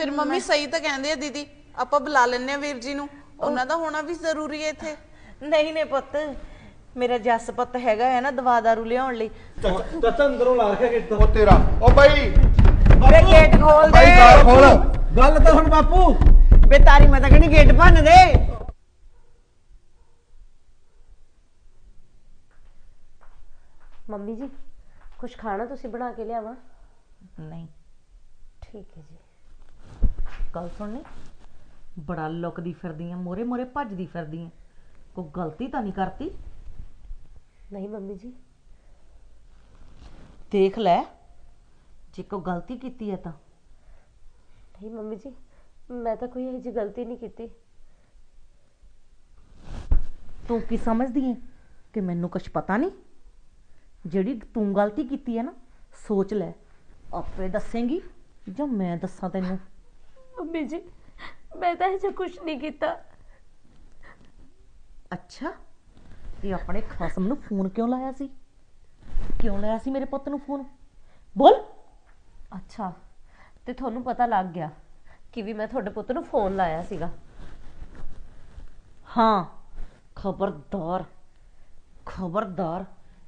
ਫਿਰ ਮੰਮੀ ਸਹੀ ਤਾਂ ਕਹਿੰਦੇ ਆ ਦੀਦੀ ਆਪਾਂ ਬੁਲਾ ਲੈਣੇ ਆ ਵੀਰ ਜੀ ਨੂੰ। ਉਹਨਾਂ ਦਾ ਹੋਣਾ ਵੀ ਜ਼ਰੂਰੀ ਹੈ ਇੱਥੇ। ਨਹੀਂ ਨੇ ਪੁੱਤ ਮੇਰਾ ਜੱਸ ਪੁੱਤ ਹੈਗਾ ਹੈ ਨਾ ਦਵਾ ਦਾਰੂ ਲਿਆਉਣ ਲਈ। ਚਾਚਾ ਅੰਦਰੋਂ ਲਾ ਰੱਖਿਆ ਗੇਟ ਉਹ ਤੇਰਾ। ਉਹ ਬਾਈ। ਵੇ ਗੇਟ ਖੋਲ ਦੇ। ਬਾਈ ਗਾਲ ਖੋਲ। ਗੱਲ ਤਾਂ ਹੁਣ ਬਾਪੂ। ਵੇ ਤਾਰੀ ਮੈਂ ਤਾਂ ਕਹਿੰਦੀ ਗੇਟ ਭੰਨ ਦੇ। ਮੰਮੀ ਜੀ ਕੁਝ ਖਾਣਾ ਤੁਸੀਂ ਬਣਾ ਕੇ ਲਿਆਵਾਂ? ਨਹੀਂ। ਠੀਕ ਹੈ ਜੀ। ਗੱਲ ਸੁਣਨੀ ਬੜਾ ਲੁਕਦੀ ਫਿਰਦੀ ਆ ਮੋਰੇ ਮੋਰੇ ਭੱਜਦੀ ਫਿਰਦੀ ਆ। ਕੋਈ ਗਲਤੀ ਤਾਂ ਨਹੀਂ ਕਰਤੀ? ਨਹੀਂ ਮੰਮੀ ਜੀ। ਦੇਖ ਲੈ ਜੇ ਕੋਈ ਗਲਤੀ ਕੀਤੀ ਹੈ ਤਾਂ। ਨਹੀਂ ਮੰਮੀ ਜੀ ਮੈਂ ਤਾਂ ਕੋਈ ਇਹੋ ਜਿਹੀ ਗਲਤੀ ਨਹੀਂ ਕੀਤੀ। ਤੂੰ ਕੀ ਸਮਝਦੀ ਹੈ ਕਿ ਮੈਨੂੰ ਕੁਝ ਪਤਾ ਨਹੀਂ? ਜਿਹੜੀ ਤੂੰ ਗਲਤੀ ਕੀਤੀ ਹੈ ਨਾ ਸੋਚ ਲੈ। ਆਪੇ ਦੱਸੇਂਗੀ ਜਾਂ ਮੈਂ ਦੱਸਾਂ ਤੈਨੂੰ? ਮੰਮੀ ਜੀ ਮੈਂ ਤਾਂ ਇਹੋ ਕੁਝ ਨਹੀਂ ਕੀਤਾ। ਅੱਛਾ ਤੇ ਆਪਣੇ ਖਸਮ ਨੂੰ ਫੋਨ ਕਿਉਂ ਲਾਇਆ ਸੀ? ਕਿਉਂ ਲਾਇਆ ਸੀ ਮੇਰੇ ਪੁੱਤ ਨੂੰ ਫੋਨ? ਬੋਲ। ਅੱਛਾ ਤੇ ਤੁਹਾਨੂੰ ਪਤਾ ਲੱਗ ਗਿਆ ਕਿ ਵੀ ਮੈਂ ਤੁਹਾਡੇ ਪੁੱਤ ਨੂੰ ਫੋਨ ਲਾਇਆ ਸੀਗਾ। ਹਾਂ ਖਬਰਦਾਰ ਖਬਰਦਾਰ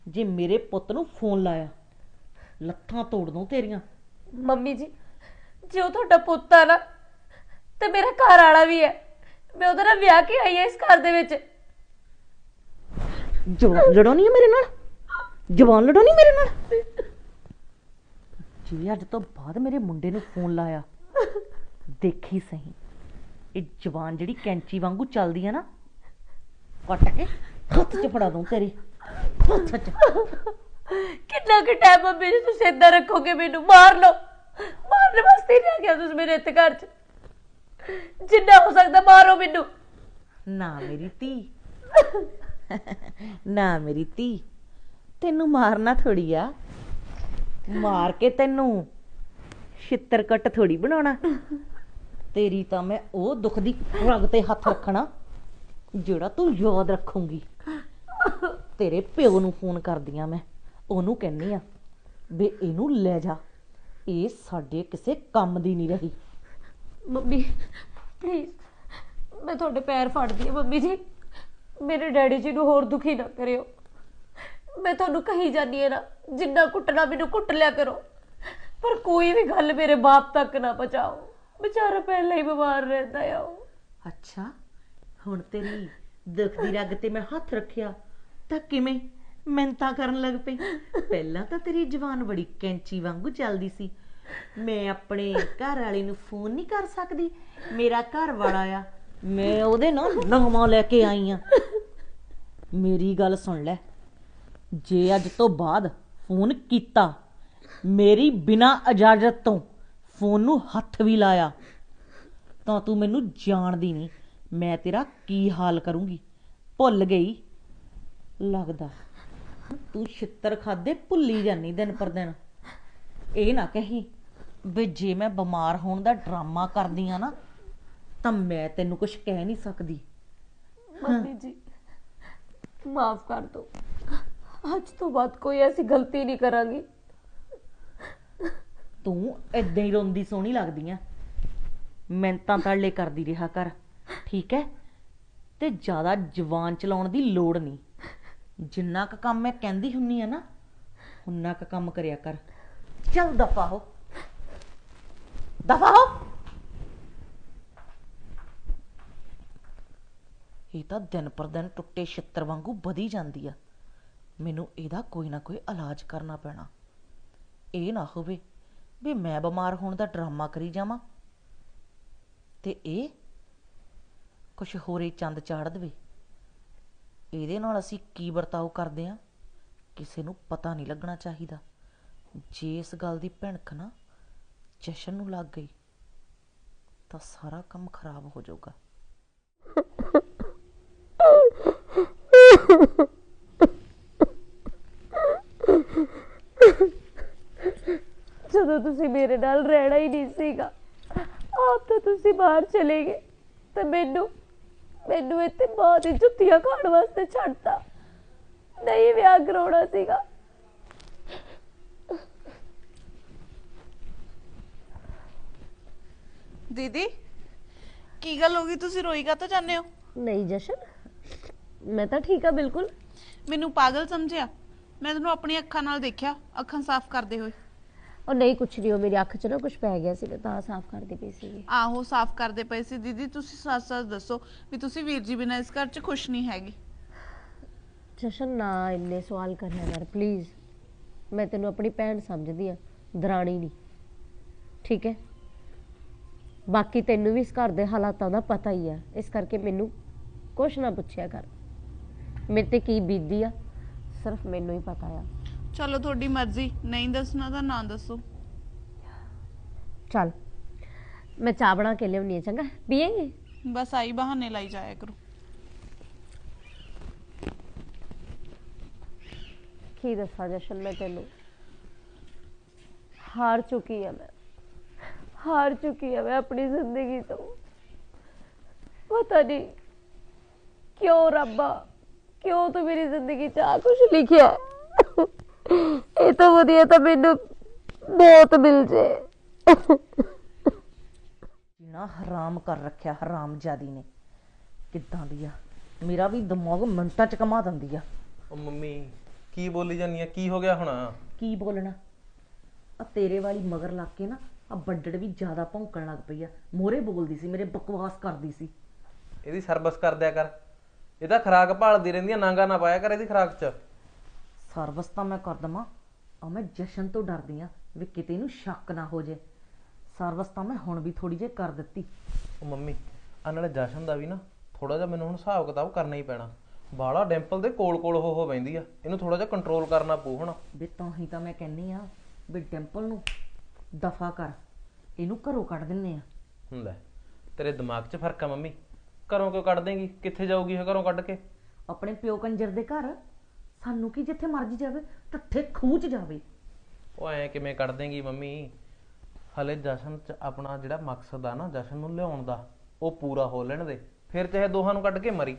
ਜੇ ਮੇਰੇ ਪੁੱਤ ਨੂੰ ਫੋਨ ਲਾਇਆ ਲੱਥਾਂ ਤੋੜ ਦੂੰ ਤੇਰੀਆਂ। ਮੰਮੀ ਜੀ ਜੇ ਉਹ ਤੁਹਾਡਾ ਪੁੱਤ ਆ ਨਾ ਤੇ ਮੇਰਾ ਘਰ ਵਾਲਾ ਵੀ ਹੈ। ਮੈਂ ਉਹਦੇ ਨਾਲ ਵਿਆਹ ਕੇ ਆਈ ਹਾਂ ਇਸ ਘਰ ਦੇ ਵਿੱਚ। ਜਵਾਨ ਲੜਾਉਣੀ ਹੈ ਮੇਰੇ ਨਾਲ? ਜਵਾਨ ਲੜਾਉਣੀ ਮੇਰੇ ਨਾਲ? ਜੀ ਅੱਜ ਤੋਂ ਬਾਅਦ ਮੇਰੇ ਮੁੰਡੇ ਨੂੰ ਫੋਨ ਲਾਇਆ। ਦੇਖੀ ਸਹੀ। ਇਹ ਜਵਾਨ ਜਿਹੜੀ ਕੈਂਚੀ ਵਾਂਗੂ ਚੱਲਦੀ ਹੈ ਨਾ ਕੱਟ ਕੇ ਹੱਥ 'ਚ ਫੜਾ ਦੂੰ ਤੇਰੇ। ਹੱਥ 'ਚ। ਕਿੰਨਾ ਕਿ ਟਾਈਮ ਮੰਮੀ ਜੀ ਤੁਸੀਂ ਏਦਾਂ ਰੱਖੋਗੇ ਮੈਨੂੰ? ਮਾਰ ਲਓ। ਮਾਰਨ ਵਾਸਤੇ ਨਹੀਂ ਆ ਗਿਆ ਤੁਸੀਂ ਮੇਰੇ ਇੱਥੇ ਘਰ 'ਚ। ਜਿੰਨਾ ਹੋ ਸਕਦਾ ਮਾਰੋ ਮੈਨੂੰ। ਨਾ ਮੇਰੀ ਧੀ। ਨਾ ਮੇਰੀ ਧੀ। ਤੈਨੂੰ ਮਾਰਨਾ ਥੋੜੀ ਆ। ਮਾਰ ਕੇ ਤੈਨੂੰ ਛਿੱਤਰ ਕੱਟ ਥੋੜੀ ਬਣਾਉਣਾ। ਤੇਰੀ ਤਾਂ ਮੈਂ ਉਹ ਦੁੱਖ ਦੀ ਰਗ ਤੇ ਹੱਥ ਰੱਖਣਾ, ਜਿਹੜਾ ਤੂੰ ਯਾਦ ਰੱਖੂੰਗੀ। ਤੇਰੇ ਪਿਓ ਨੂੰ ਫੋਨ ਕਰਦੀ ਆ ਮੈਂ। ਉਹਨੂੰ ਕਹਿੰਨੀ ਆ ਵੀ ਇਹਨੂੰ ਲੈ ਜਾ। ਇਹ ਸਾਡੇ ਕਿਸੇ ਕੰਮ ਦੀ ਨਹੀਂ ਰਹੀ। ਮੰਮੀ ਪਲੀਜ਼ ਮੈਂ ਤੁਹਾਡੇ ਪੈਰ ਫੜਦੀ ਹਾਂ ਮੰਮੀ ਜੀ। ਮੇਰੇ ਡੈਡੀ ਜੀ ਨੂੰ ਹੋਰ ਦੁਖੀ ਨਾ ਕਰਿਓ। ਮੈਂ ਤੁਹਾਨੂੰ ਕਹੀ ਜਾਂਦੀ ਹਾਂ ਨਾ, ਜਿੰਨਾ ਕੁੱਟਣਾ ਮੈਨੂੰ ਕੁੱਟ ਲਿਆ ਕਰੋ। ਪਰ ਕੋਈ ਵੀ ਗੱਲ ਮੇਰੇ ਬਾਪ ਤੱਕ ਨਾ ਪਹੁੰਚਾਓ। ਵਿਚਾਰਾ ਪਹਿਲਾਂ ਹੀ ਬਿਮਾਰ ਰਹਿੰਦਾ ਆ ਉਹ। ਅੱਛਾ, ਹੁਣ ਤੇਰੀ ਦੁਖਦੀ ਰਗ ਤੇ ਮੈਂ ਹੱਥ ਰੱਖਿਆ, ਤਾਂ ਕਿਵੇਂ ਮਿੰਤਾ ਕਰਨ ਲੱਗ ਪਈ? ਪਹਿਲਾਂ ਤਾਂ ਤੇਰੀ ਜਵਾਨ ਬੜੀ ਕੈਂਚੀ ਵਾਂਗੂ ਚੱਲਦੀ ਸੀ ਮੈਂ ਆਪਣੇ ਘਰ ਵਾਲੇ ਨੂੰ ਫੋਨ ਨਹੀਂ ਕਰ ਸਕਦੀ। ਮੇਰਾ ਘਰ ਵਾਲਾ ਆ, ਮੈਂ ਉਹਦੇ ਨਾਲ ਨਵਾਂ ਲੈ ਕੇ ਆਈ ਆ। ਮੇਰੀ ਗੱਲ ਸੁਣ ਲੈ, ਜੇ ਅੱਜ ਤੋਂ ਬਾਅਦ ਫੋਨ ਕੀਤਾ, ਮੇਰੀ ਬਿਨਾਂ ਇਜਾਜ਼ਤ ਤੋਂ ਫੋਨ ਨੂੰ ਹੱਥ ਵੀ ਲਾਇਆ, ਤਾਂ ਤੂੰ ਮੈਨੂੰ ਜਾਣਦੀ ਨਹੀਂ, ਮੈਂ ਤੇਰਾ ਕੀ ਹਾਲ ਕਰੂੰਗੀ। ਭੁੱਲ ਗਈ? ਲੱਗਦਾ ਤੂੰ ਛਿੱਤਰ ਖਾਦੇ ਭੁੱਲੀ ਜਾਨੀ ਦਿਨ ਪਰ ਦਿਨ। ਇਹ ਨਾ ਕਹੀ ਵੀ ਜੇ ਮੈਂ ਬਿਮਾਰ ਹੋਣ ਦਾ ਡਰਾਮਾ ਕਰਦੀ ਆ ਨਾ ਤਾਂ ਮੈਂ ਤੈਨੂੰ ਕੁਝ ਕਹਿ ਨਹੀਂ ਸਕਦੀ। ਮੰਮੀ ਜੀ ਮਾਫ ਕਰ ਦਿਓ ਅੱਜ ਤੋਂ ਬਾਅਦ ਕੋਈ ਐਸੀ ਗਲਤੀ ਨਹੀਂ ਕਰਾਂਗੀ। ਤੂੰ ਏਦਾਂ ਹੀ ਰੋਂਦੀ ਸੋਹਣੀ ਲੱਗਦੀ ਆ। ਮਿੰਤਾਂ ਤਰਲੇ ਕਰਦੀ ਰਿਹਾ ਕਰ ਠੀਕ ਹੈ ਤੇ ਜ਼ਿਆਦਾ ਜ਼ੁਬਾਨ ਚਲਾਉਣ ਦੀ ਲੋੜ ਨਹੀਂ। ਜਿੰਨਾ ਕੁ ਕੰਮ ਮੈਂ ਕਹਿੰਦੀ ਹੁੰਨੀ ਆ ਨਾ ਉਨਾ ਕੁ ਕੰਮ ਕਰਿਆ ਕਰ। ਚੱਲ ਦਫਾ ਹੋ। ਦਫਾ ਹੋ ਇਹ ਤਾਂ ਦਿਨ ਪਰ ਦਿਨ ਟੁੱਟੇ ਛਿੱਤਰ ਵਾਂਗੂ ਵਧੀ ਜਾਂਦੀ ਆ। ਮੈਨੂੰ ਇਹਦਾ ਕੋਈ ਨਾ ਕੋਈ ਇਲਾਜ ਕਰਨਾ ਪੈਣਾ। ਇਹ ਨਾ ਹੋਵੇ ਵੀ ਮੈਂ ਬਿਮਾਰ ਹੋਣ ਦਾ ਡਰਾਮਾ ਕਰੀ ਜਾਵਾਂ ਤੇ ਇਹ ਕੁਛ ਹੋਰੇ ਚੰਦ ਚਾੜ ਦੇਵੇ। ਇਹਦੇ ਨਾਲ ਅਸੀਂ ਕੀ ਵਰਤਾਓ ਕਰਦੇ ਆ? ਕਿਸੇ ਨੂੰ ਪਤਾ ਨਹੀਂ ਲੱਗਣਾ ਚਾਹੀਦਾ। ਜੇ ਇਸ ਗੱਲ ਦੀ ਭਿਣਕ ਨਾ ਜਸ਼ਨ ਨੂੰ ਲੱਗ ਗਈ, ਤਾਂ ਸਾਰਾ ਕੰਮ ਖਰਾਬ ਹੋ ਜਾਊਗਾ। ਜਦੋਂ ਤੁਸੀਂ ਮੇਰੇ ਨਾਲ ਰਹਿਣਾ ਹੀ ਨਹੀਂ ਸੀਗਾ, ਆਪ ਤਾਂ ਤੁਸੀਂ ਬਾਹਰ ਚਲੇ ਗਏ, ਤੇ ਮੈਨੂੰ ਮੈਨੂੰ ਇੱਥੇ ਮਾਂ ਦੀ ਜੁੱਤੀਆਂ ਖਾਣ ਵਾਸਤੇ ਛੱਡਤਾ। ਨਹੀਂ ਵਿਆਹ ਕਰਾਉਣਾ ਸੀਗਾ ਦੀਦੀ ਕੀ ਗੱਲ ਹੋ ਗਈ? ਤੁਸੀਂ ਰੋਈ ਕਾ ਜਾਂਦੇ ਹੋ? ਨਹੀਂ ਜਸ਼ਨ ਮੈਂ ਤਾਂ ਠੀਕ ਆ ਬਿਲਕੁਲ। ਮੈਨੂੰ ਪਾਗਲ ਸਮਝਿਆ। ਮੈਂ ਤੈਨੂੰ ਆਪਣੀ ਅੱਖਾਂ ਨਾਲ ਦੇਖਿਆ ਅੱਖਾਂ ਸਾਫ਼ ਕਰਦੇ ਹੋਏ। ਉਹ ਨਹੀਂ ਕੁਛ ਨਹੀਂ ਉਹ ਮੇਰੀ ਅੱਖ 'ਚ ਨਾ ਕੁਛ ਪੈ ਗਿਆ ਸੀ ਮੈਂ ਤਾਂ ਸਾਫ਼ ਕਰਦੀ ਪਈ ਸੀ ਆਹੋ ਸਾਫ਼ ਕਰਦੇ ਪਏ ਸੀ। ਦੀਦੀ ਤੁਸੀਂ ਸੱਚ ਸੱਚ ਦੱਸੋ ਵੀ ਤੁਸੀਂ ਵੀਰ ਜੀ ਬਿਨਾਂ ਇਸ ਘਰ 'ਚ ਖੁਸ਼ ਨਹੀਂ ਹੈਗੇ। ਜਸ਼ਨ ਨਾ ਇੰਨੇ ਸਵਾਲ ਕਰਨਾ ਯਾਰ ਪਲੀਜ਼ ਮੈਂ ਤੈਨੂੰ ਆਪਣੀ ਭੈਣ ਸਮਝਦੀ ਆ ਦਰਾਣੀ ਨਹੀਂ। ਠੀਕ ਹੈ? ਬਾਕੀ ਤੈਨੂੰ ਵੀ ਇਸ ਘਰ ਦੇ ਹਾਲਾਤਾਂ ਦਾ ਪਤਾ ਹੀ ਆ। ਇਸ ਕਰਕੇ ਮੈਨੂੰ ਕੁਛ ਨਾ ਪੁੱਛਿਆ ਕਰ। ਮੇਰੇ ਤੇ ਕੀ ਬੀਤਦੀ ਆ ਸਿਰਫ ਮੈਨੂੰ ਹੀ ਪਤਾ ਆ। ਚਲੋ ਤੁਹਾਡੀ ਮਰਜ਼ੀ ਨਹੀਂ ਦੱਸਣਾ ਤਾਂ ਨਾ ਦੱਸੋ। ਚੱਲ ਮੈਂ ਚਾਹ ਬਣਾ ਕੇ ਲਿਆਉਣੀ ਆ ਚੰਗਾ? ਪੀਏਂਗੇ? ਬਸ ਆਈ ਬਹਾਨੇ ਲਾਈ ਜਾਇਆ ਕਰੋ। ਕੀ ਦੱਸਾਂ ਜਸ਼ਨ ਮੈਂ ਤੈਨੂੰ। ਹਾਰ ਚੁੱਕੀ ਆ ਮੈਂ। ਹਾਰ ਚੁੱਕੀ ਆ ਮੈਂ ਆਪਣੀ ਜ਼ਿੰਦਗੀ ਤੋਂ। ਪਤਾ ਨਹੀਂ ਕਿਉਂ ਰੱਬਾ ਕਿਉਂ ਤੂੰ ਮੇਰੀ ਜ਼ਿੰਦਗੀ 'ਚ ਆ ਕੁਝ ਲਿਖਿਆ? ਇਹ ਤਾਂ ਵਧੀਆ ਤਾਂ ਮੈਨੂੰ ਬਹੁਤ ਮਿਲ ਜੇ। ਨਾ ਹਰਾਮ ਕਰ ਰੱਖਿਆ ਹਰਾਮ ਜਾਦੀ ਨੇ। ਕਿੱਦਾਂ ਦੀ ਆ? ਮੇਰਾ ਵੀ ਦਿਮਾਗ ਮਿੰਟਾਂ ਚ ਕਮਾ ਦਿੰਦੀ ਆ। ਉਹ ਮੰਮੀ ਕੀ ਬੋਲੀ ਜਾਨੀ ਆ? ਕੀ ਹੋ ਗਿਆ ਹੁਣ? ਕੀ ਬੋਲਣਾ? ਆ ਤੇਰੇ ਵਾਲੀ ਮਗਰ ਲੱਗ ਕੇ ਨਾ ਆ ਬੱਡੜ ਵੀ ਜ਼ਿਆਦਾ ਭੌਂਕਣ ਲੱਗ ਪਈ ਆ। ਮੋਰੇ ਬੋਲਦੀ ਸੀ ਮੇਰੇ ਬਕਵਾਸ ਕਰਦੀ ਸੀ। ਇਹਦੀ ਸਰਵਿਸ ਕਰ ਦਿਆ ਕਰ। ਇਹਦਾ ਖਰਾਕ ਭਾਲਦੀ ਰਹਿੰਦੀ ਆ ਨਾਂਗਾ ਨਾ ਪਾਇਆ ਕਰ ਇਹਦੀ ਖਰਾਕ 'ਚ। ਸਰਵਿਸ ਤਾਂ ਮੈਂ ਕਰ ਦਵਾਂ। ਆ ਮੈਂ ਜਸ਼ਨ ਤੋਂ ਡਰਦੀ ਆ ਵੀ ਕਿਤੇ ਇਹਨੂੰ ਸ਼ੱਕ ਨਾ ਹੋ ਜੇ। ਸਰਵਿਸ ਤਾਂ ਮੈਂ ਹੁਣ ਵੀ ਥੋੜੀ ਜਿਹੀ ਕਰ ਦਿੱਤੀ। ਉਹ ਮੰਮੀ ਆ ਨਾਲੇ ਜਸ਼ਨ ਦਾ ਵੀ ਨਾ ਥੋੜਾ ਜਿਹਾ ਮੈਨੂੰ ਹੁਣ ਹਿਸਾਬ ਕਿਤਾਬ ਕਰਨਾ ਹੀ ਪੈਣਾ। ਬਾਲਾ ਡੈਂਪਲ ਦੇ ਕੋਲ ਕੋਲ ਹੋ ਹੋ ਬੈਂਦੀ ਆ। ਇਹਨੂੰ ਥੋੜਾ ਜਿਹਾ ਕੰਟਰੋਲ ਕਰਨਾ ਪਊ ਹੁਣ। ਵੀ ਤਾਂ ਹੀ ਤਾਂ ਮੈਂ ਕਹਿੰਨੀ ਆ ਵੀ ਡਿੰਪਲ ਨੂੰ ਦਫਾ ਕਰ। ਇਹਨੂੰ ਘਰੋਂ ਕੱਢ ਦਿੰਨੇ ਆ। ਹੁੰਦਾ ਤੇਰੇ ਦਿਮਾਗ 'ਚ ਫ਼ਰਕ ਆ ਮੰਮੀ। ਘਰੋਂ ਕਿਉਂ ਕੱਢ ਦੇਂਗੀ? ਕਿੱਥੇ ਜਾਊਗੀ ਇਹ ਘਰੋਂ ਕੱਢ ਕੇ? ਆਪਣੇ ਪਿਓ ਕੰਜਰ ਦੇ ਘਰ ਸਾਨੂੰ ਕੀ ਜਿੱਥੇ ਮਰਜ਼ੀ ਜਾਵੇ ਟੱਠੇ ਖੂਹ ਚ ਜਾਵੇ। ਉਹ ਐ ਕਿਵੇਂ ਕੱਢ ਦੇਂਗੀ ਮੰਮੀ? ਹਲੇ ਜਸ਼ਨ 'ਚ ਆਪਣਾ ਜਿਹੜਾ ਮਕਸਦ ਆ ਨਾ ਜਸ਼ਨ ਨੂੰ ਲਿਆਉਣ ਦਾ ਉਹ ਪੂਰਾ ਹੋ ਲੈਣ ਦੇ। ਫਿਰ ਚਾਹੇ ਦੋਹਾਂ ਨੂੰ ਕੱਢ ਕੇ ਮਰੀ।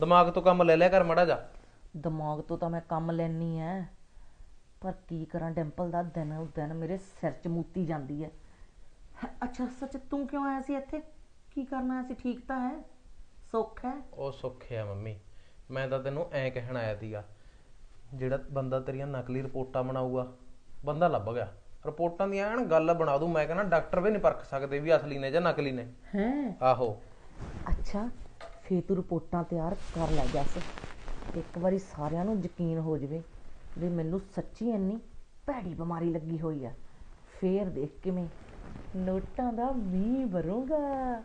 ਦਿਮਾਗ ਤੋਂ ਕੰਮ ਲੈ ਲਿਆ ਕਰ ਮੜਾ ਜਾ ਦਿਮਾਗ ਤੋਂ ਤਾਂ ਮੈਂ ਕੰਮ ਲੈਣੀ ਐ। ਪਰ ਕੀ ਕਰਾਂ ਡਿੰਪਲ ਦਾ ਦਿਨ ਦਿਨ ਮੇਰੇ ਸਿਰ 'ਚ ਮੂਤੀ ਜਾਂਦੀ ਹੈ, ਅੱਛਾ ਸੱਚ ਤੂੰ ਕਿਉਂ ਆਇਆ ਸੀ ਇੱਥੇ? ਕੀ ਕਰਨਾ ਆਇਆ ਸੀ? ਠੀਕ ਤਾਂ ਹੈ? ਸੁੱਖ ਹੈ? ਉਹ ਸੁੱਖ ਆ ਮੰਮੀ। ਮੈਂ ਤਾਂ ਤੈਨੂੰ ਐ ਕਹਿਣ ਆਇਆ ਸੀਗਾ ਜਿਹੜਾ ਬੰਦਾ ਤੇਰੀਆਂ ਨਕਲੀ ਰਿਪੋਰਟਾਂ ਬਣਾਊਗਾ ਬੰਦਾ ਲੱਭ ਗਿਆ। ਰਿਪੋਰਟਾਂ ਦੀ ਐਨ ਗੱਲ ਬਣਾ ਦੂੰ ਮੈਂ ਕਹਿੰਦਾ ਡਾਕਟਰ ਵੀ ਨਹੀਂ ਪਰਖ ਸਕਦੇ ਵੀ ਅਸਲੀ ਨੇ ਜਾਂ ਨਕਲੀ ਨੇ। ਹੈ? ਆਹੋ। ਅੱਛਾ ਫੇਰ ਤੂੰ ਰਿਪੋਰਟਾਂ ਤਿਆਰ ਕਰ ਲੈ ਜੱਸ। ਇੱਕ ਵਾਰੀ ਸਾਰਿਆਂ ਨੂੰ ਯਕੀਨ ਹੋ ਜਵੇ। ਵੀ ਮੈਨੂੰ ਸੱਚੀ ਇੰਨੀ ਭੈੜੀ ਬਿਮਾਰੀ ਲੱਗੀ ਹੋਈ ਆ। ਫੇਰ ਦੇਖ ਕਿਵੇਂ ਨੋਟਾਂ ਦਾ ਮੀਂਹ ਵਰੂਗਾ।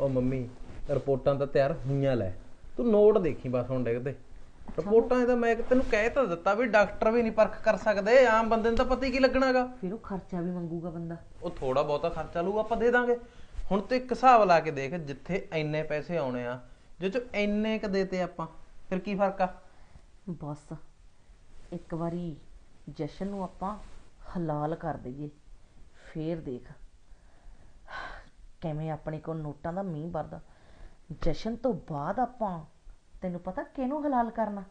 ਉਹ ਮੰਮੀ ਰਿਪੋਰਟਾਂ ਤਾਂ ਤਿਆਰ ਹੋਈਆਂ ਲੈ। ਤੂੰ ਨੋਟ ਦੇਖੀ ਬਸ ਹੁਣ ਡਿੱਗਦੇ ਰਿਪੋਰਟਾਂ ਇਹ ਤਾਂ ਮੈਂ ਤੈਨੂੰ ਕਹਿ ਤਾਂ ਦਿੱਤਾ ਵੀ ਡਾਕਟਰ ਵੀ ਨਹੀਂ ਪਰਖ ਕਰ ਸਕਦੇ। ਆਮ ਬੰਦੇ ਨੂੰ ਤਾਂ ਪਤਾ ਹੀ ਕੀ ਲੱਗਣਾਗਾ। ਫਿਰ ਉਹ ਖਰਚਾ ਵੀ ਮੰਗੂਗਾ ਬੰਦਾ। ਉਹ ਥੋੜਾ ਬਹੁਤਾ ਖਰਚਾ ਲਊਗਾ ਆਪਾਂ ਦੇ ਦਾਂਗੇ। ਹੁਣ ਤੇ ਇੱਕ ਹਿਸਾਬ ਲਾ ਕੇ ਦੇਖ ਜਿੱਥੇ ਇੰਨੇ ਪੈਸੇ ਆਉਣੇ ਆ ਜੇ ਚ ਇੰਨੇ ਕ ਦੇਤੇ ਆਪਾਂ ਫਿਰ ਕੀ ਫ਼ਰਕ ਆ? ਬਸ। ਇੱਕ ਵਾਰੀ ਜਸ਼ਨ ਨੂੰ ਆਪਾਂ ਹਲਾਲ ਕਰ ਦਈਏ। ਫੇਰ ਦੇਖ ਕਿਵੇਂ ਆਪਣੇ ਕੋਲ ਨੋਟਾਂ ਦਾ ਮੀਂਹ ਵਰਦਾ। ਜਸ਼ਨ ਤੋਂ ਬਾਅਦ ਆਪਾਂ ਤੈਨੂੰ ਪਤਾ ਕਿਹਨੂੰ ਹਲਾਲ ਕਰਨਾ?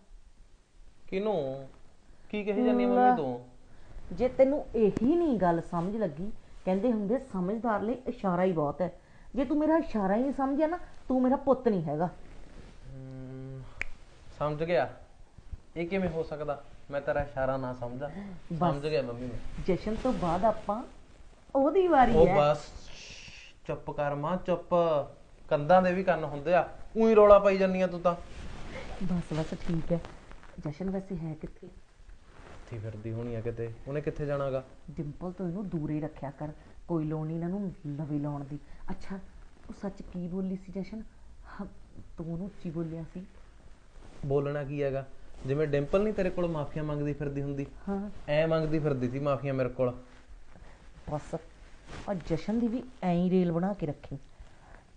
ਕਿਨੂੰ ਕੀ ਕਹੀ ਜਾਂਦੀ ਆ ਮੰਮੀ ਤੂੰ? ਜੇ ਤੈਨੂੰ ਇਹੀ ਨਹੀਂ ਗੱਲ ਸਮਝ ਲੱਗੀ ਕਹਿੰਦੇ ਹੁੰਦੇ ਸਮਝਦਾਰ ਲਈ ਇਸ਼ਾਰਾ ਹੀ ਬਹੁਤ ਹੈ। ਜੇ ਤੂੰ ਮੇਰਾ ਇਸ਼ਾਰਾ ਹੀ ਸਮਝਿਆ ਨਾ ਤੂੰ ਮੇਰਾ ਪੁੱਤ ਨਹੀਂ ਹੈਗਾ। ਸਮਝ ਗਿਆ। ਇਹ ਕਿਵੇਂ ਹੋ ਸਕਦਾ? ਮੈਂ ਤੇਰਾ ਇਸ਼ਾਰਾ ਨਾ ਸਮਝਾ। ਸਮਝ ਗਿਆ ਮੰਮੀ ਮੈਂ। ਜਸ਼ਨ ਤੋਂ ਬਾਅਦ ਆਪਾਂ ਉਹਦੀ ਵਾਰੀ ਉਹ ਹੈ। ਬਸ ਚੁੱਪ ਕਰ ਮਾਂ ਚੁੱਪ। ਕੰਧਾਂ ਦੇ ਵੀ ਕੰਨ ਹੁੰਦੇ ਆ। ਉਹੀ ਰੋਲਾ ਪਾਈ ਜਾਂਦੀ ਆ ਤੂੰ ਤਾਂ। ਬਸ ਬਸ ਠੀਕ ਹੈ। ਜਸ਼ਨ ਵੈਸੇ ਹੈ ਕਿੱਥੇ? ਇੱਥੇ ਫਿਰਦੀ ਹੋਣੀ ਆ ਕਿਤੇ। ਉਹਨੇ ਕਿੱਥੇ ਜਾਣਾਗਾ? ਡਿੰਪਲ ਤੋਂ ਇਹਨੂੰ ਦੂਰੇ ਰੱਖਿਆ ਕਰ। ਕੋਈ ਲੋੜ ਨਹੀਂ ਇਹਨਾਂ ਨੂੰ ਲਵੀ ਲਾਉਣ ਦੀ। ਅੱਛਾ ਉਹ ਸੱਚ ਕੀ ਬੋਲੀ ਸੀ ਜਸ਼ਨ? ਹਾਂ, ਤੂੰ ਉਹਨੂੰ ਉੱਚੀ ਬੋਲਿਆ ਸੀ। ਬੋਲਣਾ ਕੀ ਹੈਗਾ? ਜਿਵੇਂ ਡਿੰਪਲ ਨਹੀਂ ਤੇਰੇ ਕੋਲ ਮਾਫੀਆ ਮੰਗਦੀ ਫਿਰਦੀ ਹੁੰਦੀ? ਹਾਂ। ਐ ਮੰਗਦੀ ਫਿਰਦੀ ਸੀ ਮਾਫੀਆ ਮੇਰੇ ਕੋਲ। ਬਸ ਆ ਜਸ਼ਨ ਦੀ ਵੀ ਐਂ ਹੀ ਰੇਲ ਬਣਾ ਕੇ ਰੱਖੀ।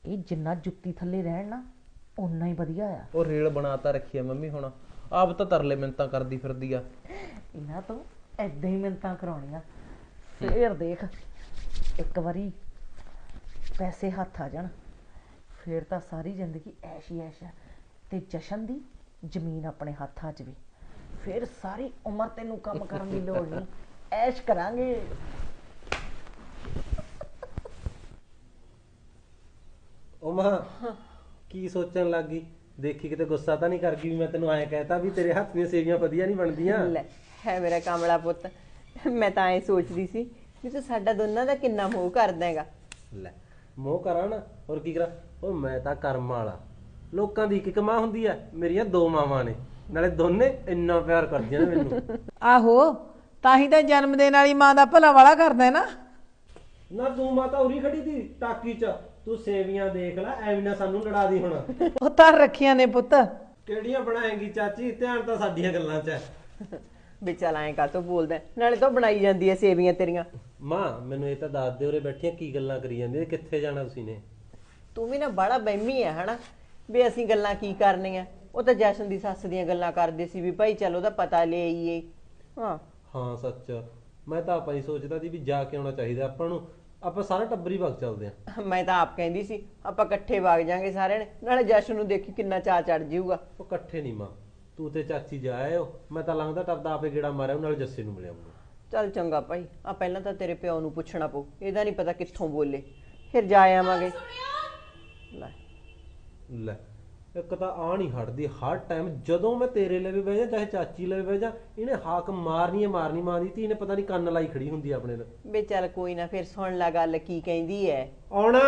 ਇਹ ਜਿੰਨਾ ਜੁੱਤੀ ਥੱਲੇ ਰਹਿਣ ਨਾ ਓਨਾ ਹੀ ਵਧੀਆ ਆ। ਉਹ ਰੇਲ ਬਣਾਤਾ ਰੱਖੀ ਆ ਮੰਮੀ ਹੁਣ। ਆਪ ਤਾਂ ਤਰਲੇ ਮਿੰਤਾਂ ਕਰਦੀ ਫਿਰਦੀ ਆ। ਇਹਨਾਂ ਤੋਂ ਐਦਾਂ ਹੀ ਮਿੰਤਾਂ ਕਰਾਉਣੀਆਂ। ਫੇਰ ਦੇਖ ਇੱਕ ਵਾਰੀ ਪੈਸੇ ਹੱਥ ਆ ਜਾਣ। ਫੇਰ ਤਾਂ ਸਾਰੀ ਜ਼ਿੰਦਗੀ ਐਸ਼ ਹੀ ਐਸ਼ ਹੈ ਤੇ ਜਸ਼ਨ ਦੀ ਜ਼ਮੀਨ ਆਪਣੇ ਹੱਥ ਆ ਜਾਵੇ ਫਿਰ ਸਾਰੀ ਉਮਰ ਤੈਨੂੰ ਕੰਮ ਕਰਨ ਦੀ ਲੋੜ ਨਹੀਂ। ਐਸ਼ ਕਰਾਂਗੇ। ਉਹ ਮਾਂ ਕੀ ਸੋਚਣ ਲੱਗ ਗਈ? ਦੇਖੀ ਕਿਤੇ ਗੁੱਸਾ ਤਾਂ ਨਹੀਂ ਕਰ ਗਈ ਵੀ ਮੈਂ ਤੈਨੂੰ ਐਂ ਕਹਿਤਾ ਵੀ ਤੇਰੇ ਹੱਥ ਦੀਆਂ ਸੇਵੀਆਂ ਵਧੀਆ ਨਹੀਂ ਬਣਦੀਆਂ? ਲੈ ਹੈ ਮੇਰਾ ਕਾਮਲਾ ਪੁੱਤ। ਮੈਂ ਤਾਂ ਐ ਸੋਚਦੀ ਸੀ ਵੀ ਤੂੰ ਸਾਡਾ ਦੋਨਾਂ ਦਾ ਕਿੰਨਾ ਮੋਹ ਕਰਦਾ ਹੈਗਾ। ਲੈ ਮੋਹ ਕਰਾਂ ਨਾ ਹੋਰ ਕੀ ਕਰਾਂ? ਉਹ ਮੈਂ ਤਾਂ ਕਰਮ ਵਾਲਾ। ਲੋਕਾਂ ਦੀ ਇੱਕ ਇੱਕ ਮਾਂ ਹੁੰਦੀ ਐ ਮੇਰੀਆਂ ਦੋ ਮਾਵਾਂ ਨੇ। ਨਾਲੇ ਦੋਨੇ ਇੰਨਾ ਪਿਆਰ ਕਰਦੀਆਂ ਨੇ ਮੈਨੂੰ। ਆਹੋ ਤਾਂ ਹੀ ਤਾਂ ਜਨਮ ਦੇਣ ਵਾਲੀ ਮਾਂ ਦਾ ਭਲਾ ਵਾਲਾ ਕਰਦਾ ਹੈ ਨਾ। ਨਾ ਤੂੰ ਮਾਤਾ ਉਰੀ ਖੜੀ ਸੀ ਟਾਕੀ 'ਚ। ਤੂੰ ਸੇਵੀਆਂ ਦੇਖ ਲੈ ਐਵੇਂ ਨਾ ਸਾਨੂੰ ਲੜਾ ਦੀ ਹੁਣ। ਉਹ ਤਾਂ ਰੱਖੀਆਂ ਨੇ ਪੁੱਤ। ਕਿਹੜੀਆਂ ਬਣਾਏਂਗੀ ਚਾਚੀ? ਧਿਆਨ ਤਾਂ ਸਾਡੀਆਂ ਗੱਲਾਂ 'ਚ ਹੈ। ਵੀ ਚੱਲ ਐਂ ਕਾਤੋਂ ਬੋਲਦਾ ਹੈ? ਨਾਲੇ ਤਾਂ ਬਣਾਈ ਜਾਂਦੀ ਐ ਸੇਵੀਆਂ ਤੇਰੀਆਂ। ਮਾਂ ਮੈਨੂੰ ਇਹ ਤਾਂ ਦੱਸ ਦੇ ਉਰੇ ਬੈਠੀਆਂ ਕੀ ਗੱਲਾਂ ਕਰੀ ਜਾਂਦੀਆਂ ਕਿੱਥੇ ਜਾਣਾ ਤੁਸੀਂ ਨੇ? ਤੂੰ ਵੀ ਨਾ ਬੜਾ ਬਹਿਮੀ ਹੈ ਹਨਾ? ਵੀ ਅਸੀਂ ਗੱਲਾਂ ਕੀ ਕਰਨੀਆਂ? ਉਹ ਤਾਂ ਜਸ਼ਨ ਦੀ ਸੱਸ ਦੀਆਂ ਗੱਲਾਂ ਕਰਦੇ ਸੀ ਵੀ ਭਾਈ ਚਲ ਉਹਦਾ ਪਤਾ ਲੈ ਆਈਏ। ਹਾਂ। ਹਾਂ ਸੱਚ। ਮੈਂ ਤਾਂ ਆਪਾਂ ਹੀ ਸੋਚਦਾ ਸੀ ਵੀ ਜਾ ਕੇ ਆਉਣਾ ਚਾਹੀਦਾ ਆਪਾਂ ਨੂੰ। ਆਪਾਂ ਸਾਰਾ ਟੱਬਰੀ ਵਗ ਚੱਲਦੇ ਆਂ ਮੈਂ ਤਾਂ ਆਪ ਕਹਿੰਦੀ ਸੀ ਆਪਾਂ ਇਕੱਠੇ ਵਗ ਜਾਾਂਗੇ ਸਾਰਿਆਂ ਨੇ ਨਾਲੇ ਜਸ਼ਨ ਨੂੰ ਦੇਖੀ ਕਿੰਨਾ ਚਾਅ ਚੜ ਜਾਊਗਾ। ਉਹ ਇਕੱਠੇ ਨਹੀਂ ਮਾਂ। ਤੂੰ ਤੇ ਚਾਚੀ ਜਾ ਆਇਓ। ਮੈਂ ਤਾਂ ਲੰਘਦਾ ਟੱਪਦਾ ਆਪੇ ਗੇੜਾ ਮਾਰਿਆ ਉਹ ਨਾਲ ਜੱਸੇ ਨੂੰ ਮਿਲਿਆ ਮੈਨੂੰ। ਚੱਲ ਚੰਗਾ ਭਾਈ ਆ ਪਹਿਲਾਂ ਤਾਂ ਤੇਰੇ ਪਿਓ ਨੂੰ ਪੁੱਛਣਾ ਪਊ ਇਹਦਾ ਨਹੀਂ ਪਤਾ ਕਿੱਥੋਂ ਬੋਲੇ। ਫਿਰ ਜਾ ਆਵਾਂਗੇ। ਲੈ। ਲੈ ਇੱਕ ਤਾਂ ਆ ਨਹੀਂ ਹਟਦੀ ਹਰ ਟਾਈਮ ਜਦੋਂ ਮੈਂ ਤੇਰੇ ਲਵੇ ਬਹਿ ਜਾ ਚਾਹੇ ਚਾਚੀ ਲਵੇ ਬਹਿ ਜਾ ਇਹਨੇ ਹਾਕ ਮਾਰਨੀ ਹੈ ਮਾਰਨੀ ਮਾਂ ਦੀ ਧੀ ਇਹਨੇ ਪਤਾ ਨਹੀਂ ਕੰਨ ਲਾਈ ਖੜੀ ਹੁੰਦੀ ਆ ਆਪਣੇ ਨਾਲ। ਬੇ ਚੱਲ ਕੋਈ ਨਾ ਫਿਰ ਸੁਣ ਲੈ ਗੱਲ ਕੀ ਕਹਿੰਦੀ ਐ। ਆਉਣਾ।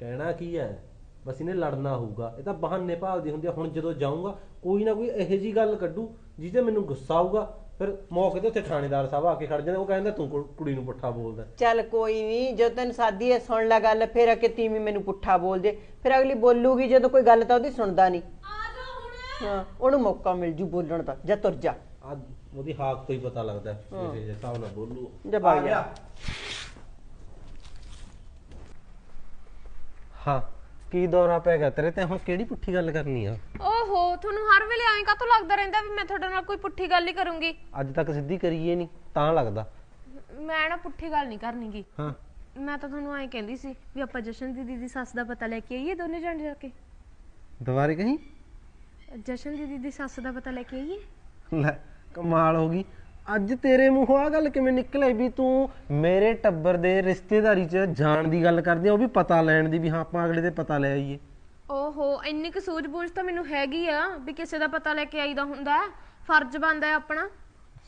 ਕਹਿਣਾ ਕੀ ਹੈ ਬਸ ਇਹਨੇ ਲੜਨਾ ਹੋਊਗਾ ਇਹ ਤਾਂ ਬਹਾਨੇ ਭਾਲਦੀ ਹੁੰਦੀ ਆ ਹੁਣ ਜਦੋਂ ਜਾਊਂਗਾ ਕੋਈ ਨਾ ਕੋਈ ਇਹੋ ਜੀ ਗੱਲ ਕੱਢੂ ਜਿਹਦੇ ਮੈਨੂੰ ਗੁੱਸਾ ਆਊਗਾ। ਫਿਰ ਮੌਕੇ ਤੇ ਉੱਥੇ ਥਾਣੇਦਾਰ ਸਾਹਿਬ ਆ ਕੇ ਖੜ ਜਾਂਦੇ ਉਹ ਕਹਿੰਦਾ ਤੂੰ ਕੁ- ਕੁੜੀ ਨੂੰ ਪੁੱਠਾ ਬੋਲਦਾ। ਚੱਲ ਕੋਈ ਨਹੀਂ ਜਦੋਂ ਤੈਨੂੰ ਸਾਦੀ ਐ ਸੁਣ ਲੈ ਗੱਲ ਫਿਰ ਆ ਕੇ ਤੀਵੀਂ ਮੈਨੂੰ ਪੁੱਠਾ ਬੋਲ ਦੇ। ਫਿਰ ਅਗਲੀ ਬੋਲੂਗੀ ਜਦੋਂ ਕੋਈ ਗੱਲ ਤਾਂ ਉਹਦੀ ਸੁਣਦਾ ਨਹੀਂ ਹਾਂ ਉਹਨੂੰ ਮੌਕਾ ਮਿਲ ਜੂ ਬੋਲਣ ਦਾ ਜਾਂ ਤੁਰ ਜਾ। ਆ ਉਹਦੀ ਹਾਕ ਤੋਂ ਹੀ ਪਤਾ ਲੱਗਦਾ ਇਹ ਜੇ ਹਿਸਾਬ ਨਾਲ ਬੋਲੂ। ਜਾ ਭਾਗ ਜਾ। ਹਾਂ ਕੀ ਦੌਰਾ ਪੈ ਗਿਆ ਤੇਰੇ ਤੇ? ਹੁਣ ਕਿਹੜੀ ਪੁੱਠੀ ਗੱਲ ਕਰਨੀ ਆ? ਓਹੋ ਤੁਹਾਨੂੰ ਹਰ ਵੇਲੇ ਐਂ ਕਾਤੋਂ ਲੱਗਦਾ ਰਹਿੰਦਾ ਵੀ ਮੈਂ ਤੁਹਾਡੇ ਨਾਲ ਕੋਈ ਪੁੱਠੀ ਗੱਲ ਹੀ ਕਰੂੰਗੀ? ਅੱਜ ਤੱਕ ਸਿੱਧੀ ਕਰੀਏ ਨਹੀਂ ਤਾਂ ਲੱਗਦਾ। ਮੈਂ ਨਾ ਪੁੱਠੀ ਗੱਲ ਨਹੀਂ ਕਰਨੀਗੀ। ਹਾਂ। ਮੈਂ ਤਾਂ ਤੁਹਾਨੂੰ ਐਂ ਕਹਿੰਦੀ ਸੀ ਵੀ ਆਪਾਂ ਜਸ਼ਨ ਦੀਦੀ ਦੀ ਸੱਸ ਦਾ ਪਤਾ ਲੈ ਕੇ ਆਈਏ ਦੋਨੇ ਜਣੇ ਜਾ ਕੇ। ਦੁਬਾਰੇ ਕਹੀਂ? ਜਸ਼ਨ ਦੀਦੀ ਦੀ ਸੱਸ ਦਾ ਪਤਾ ਲੈ ਕੇ ਆਈਏ? ਲੈ ਕਮਾਲ ਹੋ ਗਈ। ਅੱਜ ਤੇਰੇ ਮੂੰਹੋਂ ਆ ਗੱਲ ਕਿਵੇਂ ਨਿਕਲੇ ਵੀ ਤੂੰ ਮੇਰੇ ਟੱਬਰ ਦੇ ਰਿਸ਼ਤੇਦਾਰੀ 'ਚ ਜਾਣ ਦੀ ਗੱਲ ਕਰਦੀ ਆ ਉਹ ਵੀ ਪਤਾ ਲੈਣ ਦੀ ਵੀ ਹਾਂ ਆਪਾਂ ਅਗਲੇ ਦੇ ਪਤਾ ਲੈ ਆਈਏ। ਓਹੋ ਇੰਨੀ ਕੁ ਸੂਝ-ਬੂਝ ਤਾਂ ਮੈਨੂੰ ਹੈਗੀ ਆ ਵੀ ਕਿਸੇ ਦਾ ਪਤਾ ਲੈ ਕੇ ਆਈਦਾ ਹੁੰਦਾ ਹੈ। ਫਰਜ਼ ਬਣਦਾ ਹੈ ਆਪਣਾ।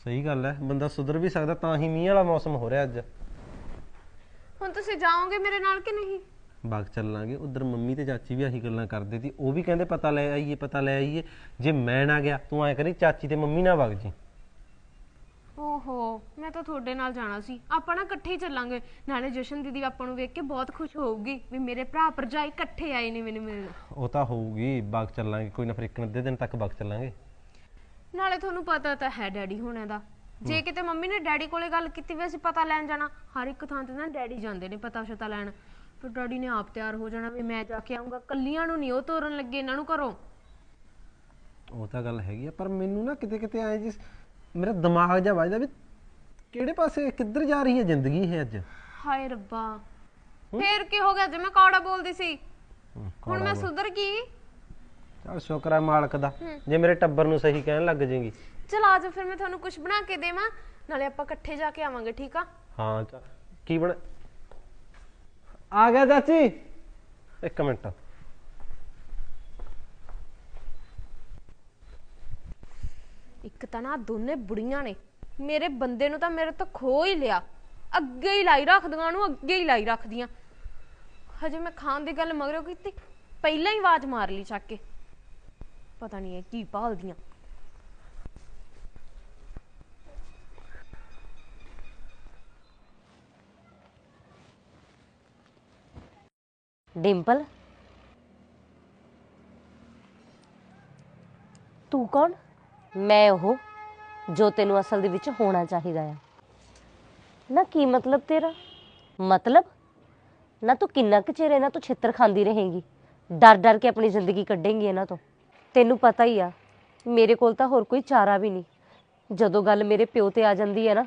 ਸਹੀ ਗੱਲ ਹੈ ਬੰਦਾ ਸੁਧਰ ਵੀ ਸਕਦਾ ਤਾਂ ਹੀ ਮੀਂਹ ਵਾਲਾ ਮੌਸਮ ਹੋ ਰਿਹਾ ਅੱਜ। ਹੁਣ ਤੁਸੀਂ ਜਾਓਗੇ ਮੇਰੇ ਨਾਲ ਕਿ ਨਹੀਂ? ਬਾਗ ਚੱਲਾਂਗੇ ਉਧਰ ਮੰਮੀ ਤੇ ਚਾਚੀ ਵੀ ਆਹੀ ਗੱਲਾਂ ਕਰਦੇ ਸੀ ਉਹ ਵੀ ਕਹਿੰਦੇ ਪਤਾ ਲੈ ਆਈਏ ਪਤਾ ਲੈ ਆਈਏ। ਜੇ ਮੈਂ ਨਾ ਗਿਆ ਤੂੰ ਐ ਕਰੀ ਚਾਚੀ ਤੇ ਮੰਮੀ ਨਾਲ ਵਗ ਜੀ ਓਹੋ ਮੈਂ ਤਾਂ ਤੁਹਾਡੇ ਨਾਲ ਜਾਣਾ ਸੀ। ਆਪਾਂ ਨਾ ਇਕੱਠੇ ਹੀ ਚੱਲਾਂਗੇ। ਨਾਲੇ ਜਸ਼ਨ ਦੀਦੀ ਆਪਾਂ ਨੂੰ ਵੇਖ ਕੇ ਬਹੁਤ ਖੁਸ਼ ਹੋਊਗੀ ਵੀ ਮੇਰੇ ਭਰਾ ਭਰਜਾਈ ਇਕੱਠੇ ਆਏ ਨੇ ਮੈਨੂੰ ਮਿਲਣ। ਉਹ ਤਾਂ ਹੋਊਗੀ ਬਾਗ ਚੱਲਾਂਗੇ ਕੋਈ ਨਾ ਫਿਰ ਇੱਕ ਅੱਧੇ ਦਿਨ ਤੱਕ ਬਾਗ ਚੱਲਾਂਗੇ। ਨਾਲੇ ਤੁਹਾਨੂੰ ਪਤਾ ਤਾਂ ਹੈ ਡੈਡੀ ਹੋਣਾ ਦਾ। ਜੇ ਕਿਤੇ ਮੰਮੀ ਨੇ ਡੈਡੀ ਕੋਲੇ ਗੱਲ ਕੀਤੀ ਵੀ ਅਸੀਂ ਪਤਾ ਲੈਣ ਜਾਣਾ ਹਰ ਇੱਕ ਥਾਂ ਤੇ ਨਾ ਡੈਡੀ ਜਾਂਦੇ ਨੇ ਪਤਾ ਸ਼ਤਾ ਲੈਣ। ਫਿਰ ਡੈਡੀ ਨੇ ਆਪ ਤਿਆਰ ਹੋ ਜਾਣਾ ਵੀ ਮੈਂ ਜਾ ਕੇ ਆਉਂਗਾ ਕੱਲੀਆਂ ਨੂੰ ਨਹੀਂ ਉਹ ਤੋਰਨ ਲੱਗੇ ਇਹਨਾਂ ਨੂੰ ਘਰੋਂ। ਉਹ ਤਾਂ ਗੱਲ ਹੈਗੀ ਆ ਪਰ ਮੈਨੂੰ ਨਾ ਕਿਤੇ ਕਿਤੇ ਐ ਜਿਸ ਮੇਰਾ ਦਿਮਾਗ ਜਾ ਵੱਜਦਾ ਵੀ ਕਿਹੜੇ ਪਾਸੇ ਕਿੱਧਰ ਜਾ ਰਹੀ ਹੈ ਜ਼ਿੰਦਗੀ ਇਹ ਅੱਜ? ਹਾਏ ਰੱਬਾ। ਫੇਰ ਕੀ ਹੋ ਗਿਆ? ਜੇ ਮੈਂ ਕੌੜਾ ਬੋਲਦੀ ਸੀ। ਹੁਣ ਮੈਂ ਸੁਧਰ ਗਈ। ਚਲ ਸ਼ੁਕਰ ਹੈ ਮਾਲਕ ਦਾ। ਜੇ ਮੇਰੇ ਟੱਬਰ ਨੂੰ ਸਹੀ ਕਹਿਣ ਲੱਗ ਜਾਏਗੀ ਚਲ ਆ ਜਾ ਫਿਰ ਮੈਂ ਤੁਹਾਨੂੰ ਕੁਝ ਬਣਾ ਕੇ ਦੇਵਾਂ। ਨਾਲੇ ਆਪਾਂ ਇਕੱਠੇ ਜਾ ਕੇ ਆਵਾਂਗੇ ਠੀਕ ਆ? ਹਾਂ ਚੱਲ। ਕੀ ਬਣ ਆ ਗਿਆ ਚਾਚੀ। ਇੱਕ ਮਿੰਟ। ਇੱਕ ਤਾਂ ਨਾ ਦੋਨੇ ਬੁੜੀਆਂ ਨੇ। ਮੇਰੇ ਬੰਦੇ ਨੂੰ ਤਾਂ ਮੇਰੇ ਤੋਂ ਖੋ ਹੀ ਲਿਆ। ਅੱਗੇ ਹੀ ਲਾਈ ਰੱਖਦੀਆਂ ਨੂੰ ਅੱਗੇ ਹੀ ਲਾਈ ਰੱਖਦੀਆਂ। ਹਜੇ ਮੈਂ ਖਾਣ ਦੀ ਗੱਲ ਮਗਰੋਂ ਕੀਤੀ, ਪਹਿਲਾਂ ਹੀ ਆਵਾਜ਼ ਮਾਰ ਲਈ ਚੱਕ ਕੇ। ਪਤਾ ਨਹੀਂ ਇਹ ਕੀ ਭਾਲਦੀਆਂ। ਡਿੰਪਲ? ਤੂੰ ਕੌਣ? ਮੈਂ ਉਹ ਜੋ ਤੈਨੂੰ ਅਸਲ ਦੇ ਵਿੱਚ ਹੋਣਾ ਚਾਹੀਦਾ ਆ। ਨਾ ਕੀ ਮਤਲਬ ਤੇਰਾ? ਮਤਲਬ? ਨਾ ਤੂੰ ਕਿੰਨਾ ਕੁ ਚਿਰ ਇਹਨਾਂ ਤੋਂ ਛਿੱਤਰ ਖਾਂਦੀ ਰਹੇਂਗੀ? ਡਰ ਡਰ ਕੇ ਆਪਣੀ ਜ਼ਿੰਦਗੀ ਕੱਢੇਂਗੀ ਇਹਨਾਂ ਤੋਂ। ਤੈਨੂੰ ਪਤਾ ਹੀ ਆ, ਮੇਰੇ ਕੋਲ ਤਾਂ ਹੋਰ ਕੋਈ ਚਾਰਾ ਵੀ ਨਹੀਂ। ਜਦੋਂ ਗੱਲ ਮੇਰੇ ਪਿਓ ਤੇ ਆ ਜਾਂਦੀ ਹੈ ਨਾ,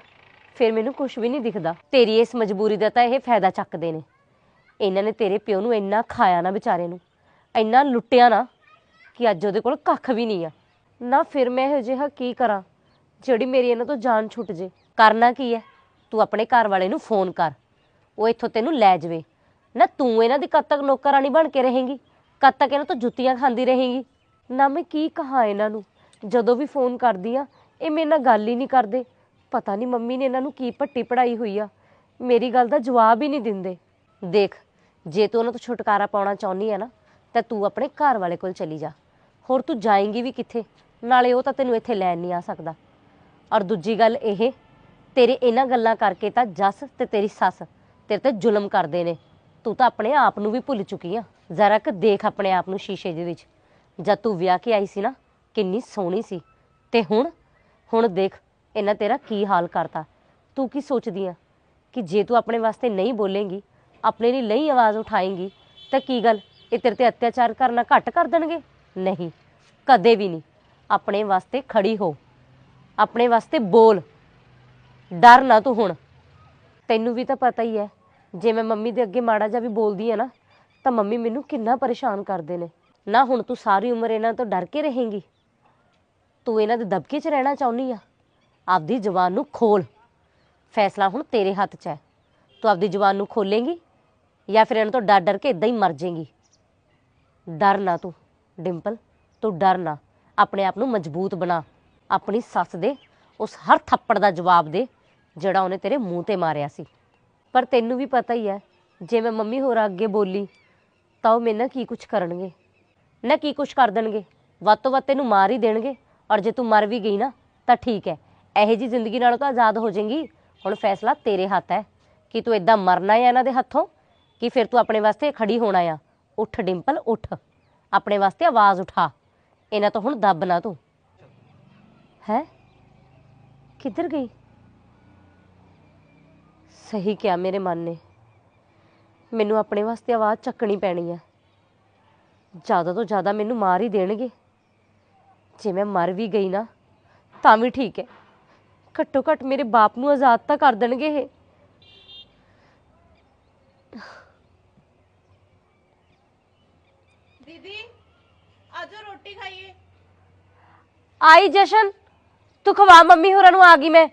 ਫਿਰ ਮੈਨੂੰ ਕੁਝ ਵੀ ਨਹੀਂ ਦਿਖਦਾ। ਤੇਰੀ ਇਸ ਮਜਬੂਰੀ ਦਾ ਤਾਂ ਇਹ ਫਾਇਦਾ ਚੱਕਦੇ ਨੇ। ਇਹਨਾਂ ਨੇ ਤੇਰੇ ਪਿਓ ਨੂੰ ਇੰਨਾ ਖਾਇਆ ਨਾ ਵਿਚਾਰੇ ਨੂੰ। ਇੰਨਾ ਲੁੱਟਿਆ ਨਾ ਕਿ ਅੱਜ ਉਹਦੇ ਕੋਲ ਕੱਖ ਵੀ ਨਹੀਂ ਆ। ਨਾ ਫਿਰ ਮੈਂ ਇਹੋ ਜਿਹਾ ਕੀ ਕਰਾਂ? ਜਿਹੜੀ ਮੇਰੀ ਇਹਨਾਂ ਤੋਂ ਜਾਨ ਛੁੱਟ ਜੇ। ਕਰਨਾ ਕੀ ਹੈ ਤੂੰ ਆਪਣੇ ਘਰ ਵਾਲੇ ਨੂੰ ਫੋਨ ਕਰ। ਉਹ ਇੱਥੋਂ ਤੈਨੂੰ ਲੈ ਜਾਵੇ। ਨਾ ਤੂੰ ਇਹਨਾਂ ਦੀ ਕਦ ਤੱਕ ਨੌਕਰਾਨੀ ਬਣ ਕੇ ਰਹੇਂਗੀ? ਕਦ ਤੱਕ ਇਹਨਾਂ ਤੋਂ ਜੁੱਤੀਆਂ ਖਾਂਦੀ ਰਹੇਂਗੀ? ਨਾ ਮੈਂ ਕੀ ਕਹਾ ਇਹਨਾਂ ਨੂੰ? ਜਦੋਂ ਵੀ ਫੋਨ ਕਰਦੀ ਆ, ਇਹ ਮੇਰੇ ਨਾਲ ਗੱਲ ਹੀ ਨਹੀਂ ਕਰਦੇ। ਪਤਾ ਨਹੀਂ ਮੰਮੀ ਨੇ ਇਹਨਾਂ ਨੂੰ ਕੀ ਪੱਟੀ ਪੜਾਈ ਹੋਈ ਆ। ਮੇਰੀ ਗੱਲ ਦਾ ਜਵਾਬ ਹੀ ਨਹੀਂ ਦਿੰਦੇ। ਦੇਖ, ਜੇ ਤੂੰ ਉਹਨਾਂ ਤੋਂ ਛੁਟਕਾਰਾ ਪਾਉਣਾ ਚਾਹੁੰਦੀ ਆ ਨਾ, ਤਾਂ ਤੂੰ ਆਪਣੇ ਘਰ ਵਾਲੇ ਕੋਲ ਚਲੀ ਜਾ। ਹੋਰ ਤੂੰ ਜਾਏਂਗੀ ਵੀ ਕਿੱਥੇ? ਨਾਲੇ ਉਹ ਤਾਂ ਤੈਨੂੰ ਇੱਥੇ ਲੈਣ ਨਹੀਂ ਆ ਸਕਦਾ। ਔਰ ਦੂਜੀ ਗੱਲ ਇਹ, ਤੇਰੇ ਇਹਨਾਂ ਗੱਲਾਂ ਕਰਕੇ ਤਾਂ ਜੱਸ ਤੇ ਤੇਰੀ ਸੱਸ ਤੇਰੇ ਤੇ ਜ਼ੁਲਮ ਕਰਦੇ ਨੇ। ਤੂੰ ਤਾਂ ਆਪਣੇ ਆਪ ਨੂੰ ਵੀ ਭੁੱਲ ਚੁੱਕੀ ਆ। ਜ਼ਰਾ ਕਿ ਦੇਖ ਆਪਣੇ ਆਪ ਨੂੰ ਸ਼ੀਸ਼ੇ ਦੇ ਵਿੱਚ। ਜਦ ਤੂੰ ਵਿਆਹ ਕੇ ਆਈ ਸੀ ਨਾ, ਕਿੰਨੀ ਸੋਹਣੀ ਸੀ। ਤੇ ਹੁਣ ਹੁਣ ਦੇਖ, ਇਹਨਾਂ ਤੇਰਾ ਕੀ ਹਾਲ ਕਰਤਾ। ਤੂੰ ਕੀ ਸੋਚਦੀ ਆ ਕਿ ਜੇ ਤੂੰ ਆਪਣੇ ਵਾਸਤੇ ਨਹੀਂ ਬੋਲੇਂਗੀ, ਆਪਣੇ ਲਈ ਨਹੀਂ ਆਵਾਜ਼ ਉਠਾਏਂਗੀ, ਤਾਂ ਕੀ ਗੱਲ? ਇਹ ਤੇਰੇ ਤੇ ਅਤਿਆਚਾਰ ਕਰਨਾ ਘੱਟ ਕਰ ਦੇਣਗੇ? ਨਹੀਂ, ਕਦੇ ਵੀ ਨਹੀਂ। ਆਪਣੇ ਵਾਸਤੇ ਖੜੀ ਹੋ। ਆਪਣੇ ਵਾਸਤੇ ਬੋਲ। ਡਰ ਨਾ ਤੂੰ ਹੁਣ। ਤੈਨੂੰ ਵੀ ਤਾਂ ਪਤਾ ਹੀ ਹੈ, ਜੇ ਮੈਂ ਮੰਮੀ ਦੇ ਅੱਗੇ ਮਾੜਾ ਜਿਹਾ ਵੀ ਬੋਲਦੀ ਆ ਨਾ, ਤਾਂ ਮੰਮੀ ਮੈਨੂੰ ਕਿੰਨਾ ਪਰੇਸ਼ਾਨ ਕਰਦੇ ਨੇ। ਨਾ ਹੁਣ ਤੂੰ ਸਾਰੀ ਉਮਰ ਇਹਨਾਂ ਤੋਂ ਡਰ ਕੇ ਰਹੇਂਗੀ। ਤੂੰ ਇਹਨਾਂ ਦੇ ਦਬਕੇ 'ਚ ਰਹਿਣਾ ਚਾਹੁੰਦੀ ਆ। ਆਪਦੀ ਜ਼ੁਬਾਨ ਨੂੰ ਖੋਲ। ਫੈਸਲਾ ਹੁਣ ਤੇਰੇ ਹੱਥ 'ਚ ਹੈ। ਤੂੰ ਆਪਦੀ ਜ਼ੁਬਾਨ ਨੂੰ ਖੋਲੇਂਗੀ ਜਾਂ ਫਿਰ ਇਹਨਾਂ ਤੋਂ ਡਰ ਡਰ ਕੇ ਇਦਾਂ ਹੀ ਮਰ ਜਾਏਂਗੀ ਡਰ ਨਾ ਤੂੰ, ਡਿੰਪਲ। ਤੂੰ ਡਰ ਨਾ। ਆਪਣੇ ਆਪ ਨੂੰ ਮਜ਼ਬੂਤ ਬਣਾ, ਆਪਣੀ ਸੱਸ ਦੇ ਉਸ ਹਰ ਥੱਪੜ ਦਾ ਜਵਾਬ ਦੇ, ਜਿਹੜਾ ਉਹਨੇ ਤੇਰੇ ਮੂੰਹ ਤੇ ਮਾਰਿਆ ਸੀ। ਪਰ ਤੈਨੂੰ ਵੀ ਪਤਾ ਹੀ ਹੈ, ਜੇ ਮੈਂ ਮੰਮੀ ਹੋਰਾਂ ਅੱਗੇ ਬੋਲੀ, ਤਾਂ ਉਹ ਮੇਰੇ ਨਾਲ ਕੀ ਕੁਝ ਕਰਨਗੇ? ਨਾ ਕੀ ਕੁਝ ਕਰ ਦੇਣਗੇ? ਵੱਧ ਤੋਂ ਵੱਧ ਤੈਨੂੰ ਮਾਰ ਹੀ ਦੇਣਗੇ? ਔਰ ਜੇ ਤੂੰ ਮਰ ਵੀ ਗਈ ਨਾ, ਤਾਂ ਠੀਕ ਹੈ, ਇਹੋ ਜੀ ਜ਼ਿੰਦਗੀ ਨਾਲੋਂ ਤਾਂ ਆਜ਼ਾਦ ਹੋ ਜਾਏਗੀ। ਹੁਣ ਫੈਸਲਾ ਤੇਰੇ ਹੱਥ ਹੈ, ਕਿ ਤੂੰ ਇਦਾਂ ਮਰਨਾ ਹੈ ਇਹਨਾਂ ਦੇ ਹੱਥੋਂ, ਕਿ ਫਿਰ ਤੂੰ ਆਪਣੇ ਵਾਸਤੇ ਖੜੀ ਹੋਣਾ ਆ? ਉੱਠ, ਡਿੰਪਲ, ਉੱਠ। ਆਪਣੇ ਵਾਸਤੇ ਆਵਾਜ਼ ਉਠਾ। ਇਹਨਾਂ ਤੋਂ ਹੁਣ ਦੱਬ ਨਾ ਤੂੰ। ਹੈ? ਕਿੱਧਰ ਗਈ? ਸਹੀ ਕਿਹਾ ਮੇਰੇ ਮਨ ਨੇ। ਮੈਨੂੰ ਆਪਣੇ ਵਾਸਤੇ ਆਵਾਜ਼ ਚੱਕਣੀ ਪੈਣੀ ਹੈ ਜ਼ਿਆਦਾ ਤੋਂ ਜ਼ਿਆਦਾ ਮੈਨੂੰ ਮਾਰ ਹੀ ਦੇਣਗੇ। ਜੇ ਮੈਂ ਮਰ ਵੀ ਗਈ ਨਾ, ਤਾਂ ਵੀ ਠੀਕ ਹੈ। ਘੱਟੋ ਘੱਟ ਮੇਰੇ ਬਾਪ ਨੂੰ ਆਜ਼ਾਦ ਤਾਂ ਕਰ ਦੇਣਗੇ ਇਹ ਦੀਦੀ ਆਜੋ ਰੋਟੀ ਖਾਈਏ? ਆਈ ਜਸ਼ਨ ਤੂੰ ਖਵਾ ਮੰਮੀ ਹੋਰਾਂ ਨੂੰ ਆ ਗਈ ਮੈਂ।